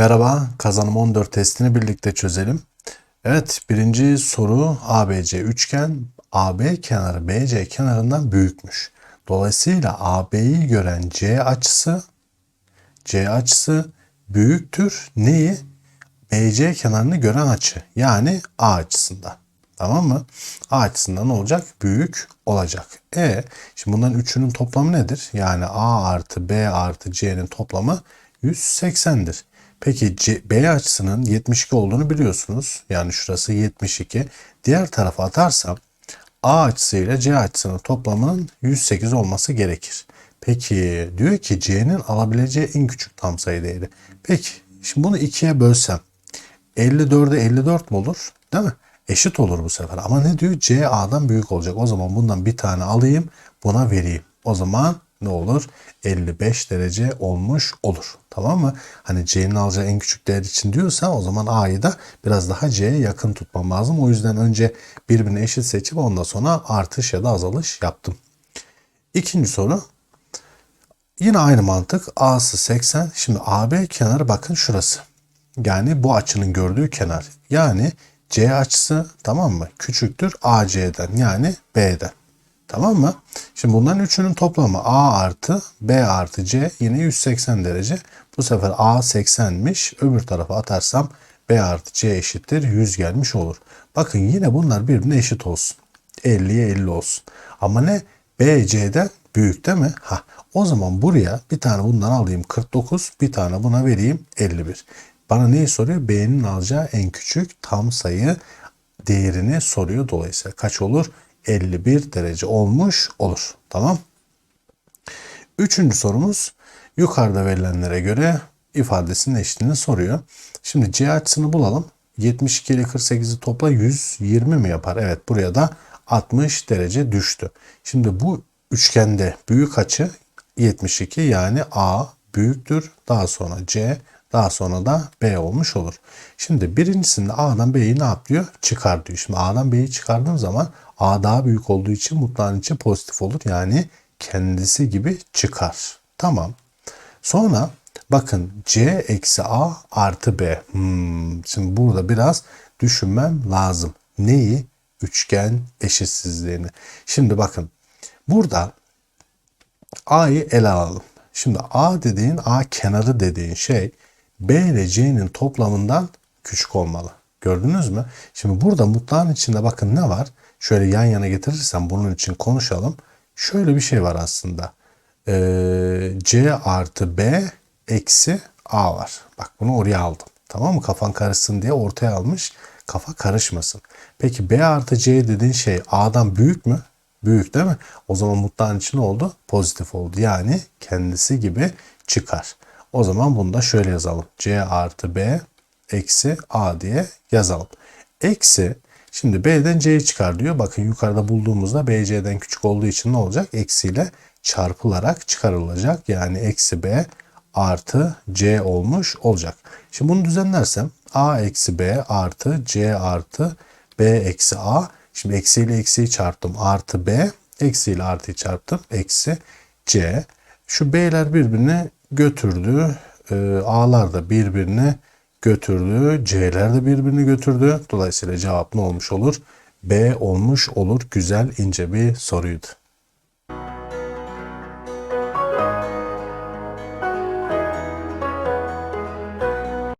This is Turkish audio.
Merhaba, kazanım 14 testini birlikte çözelim. Evet, birinci soru ABC üçgen, AB kenarı BC kenarından büyükmüş. Dolayısıyla AB'yi gören C açısı, C açısı büyüktür neyi? BC kenarını gören açı. Yani A açısından. Tamam mı? A açısından ne olacak? Büyük olacak. E şimdi bunların üçünün toplamı nedir? Yani A artı B artı C'nin toplamı 180'dir. Peki C, B açısının 72 olduğunu biliyorsunuz. Yani şurası 72. Diğer tarafa atarsam A açısı ile C açısının toplamının 108 olması gerekir. Peki diyor ki C'nin alabileceği en küçük tam sayı değeri. Peki şimdi bunu ikiye bölsem 54'e 54 mu olur? Değil mi? Eşit olur bu sefer. Ama ne diyor? C A'dan büyük olacak. O zaman bundan bir tane alayım buna vereyim. O zaman ne olur? 55 derece olmuş olur. Tamam mı? Hani C'nin alacağı en küçük değer için diyorsa o zaman A'yı da biraz daha C'ye yakın tutmam lazım. O yüzden önce birbirine eşit seçip ondan sonra artış ya da azalış yaptım. İkinci soru. Yine aynı mantık. A'sı 80. Şimdi AB kenarı bakın şurası. Yani bu açının gördüğü kenar. Yani C açısı tamam mı? Küçüktür AC'den yani B'den. Tamam mı? Şimdi bunların üçünün toplamı A artı B artı C yine 180 derece. Bu sefer A 80'miş. Öbür tarafa atarsam B artı C eşittir 100 gelmiş olur. Bakın yine bunlar birbirine eşit olsun. 50'ye 50 olsun. Ama ne? B C'den büyük değil mi? Ha, o zaman buraya bir tane bundan alayım 49, bir tane buna vereyim 51. Bana neyi soruyor? B'nin alacağı en küçük tam sayı değerini soruyor. Dolayısıyla kaç olur? 51 derece olmuş olur. Tamam. Üçüncü sorumuz yukarıda verilenlere göre ifadesinin eşitliğini soruyor. Şimdi C açısını bulalım. 72 ile 48'i topla 120 mi yapar? Evet buraya da 60 derece düştü. Şimdi bu üçgende büyük açı 72 yani A büyüktür. Daha sonra C daha sonra da B olmuş olur. Şimdi birincisinde A'dan B'yi ne yapıyor? Çıkar diyor. Şimdi A'dan B'yi çıkardığım zaman A daha büyük olduğu için mutlağın içi pozitif olur. Yani kendisi gibi çıkar. Tamam. Sonra bakın C eksi A artı B. Hmm, şimdi burada biraz düşünmem lazım. Neyi? Üçgen eşitsizliğini. Şimdi bakın burada A'yı ele alalım. Şimdi A dediğin A kenarı dediğin şey B ile C'nin toplamından küçük olmalı. Gördünüz mü? Şimdi burada mutlağın içinde bakın ne var? Şöyle yan yana getirirsem bunun için konuşalım. Şöyle bir şey var aslında. Ee, C artı B eksi A var. Bak bunu oraya aldım. Tamam mı? Kafan karışsın diye ortaya almış. Kafa karışmasın. Peki B artı C dediğin şey A'dan büyük mü? Büyük değil mi? O zaman mutlağın içi ne oldu? Pozitif oldu. Yani kendisi gibi çıkar. O zaman bunu da şöyle yazalım. C artı B eksi A diye yazalım. Eksi şimdi B'den C'yi çıkar diyor. Bakın yukarıda bulduğumuzda B C'den küçük olduğu için ne olacak? Eksiyle çarpılarak çıkarılacak. Yani eksi B artı C olmuş olacak. Şimdi bunu düzenlersem A eksi B artı C artı B eksi A. Şimdi eksiyle eksiyi çarptım. Artı B. Eksiyle artıyı çarptım. Eksi C. Şu B'ler birbirine götürdü. E, A'lar da birbirine götürdü. C'ler de birbirini götürdü. Dolayısıyla cevap ne olmuş olur? B olmuş olur. Güzel ince bir soruydu.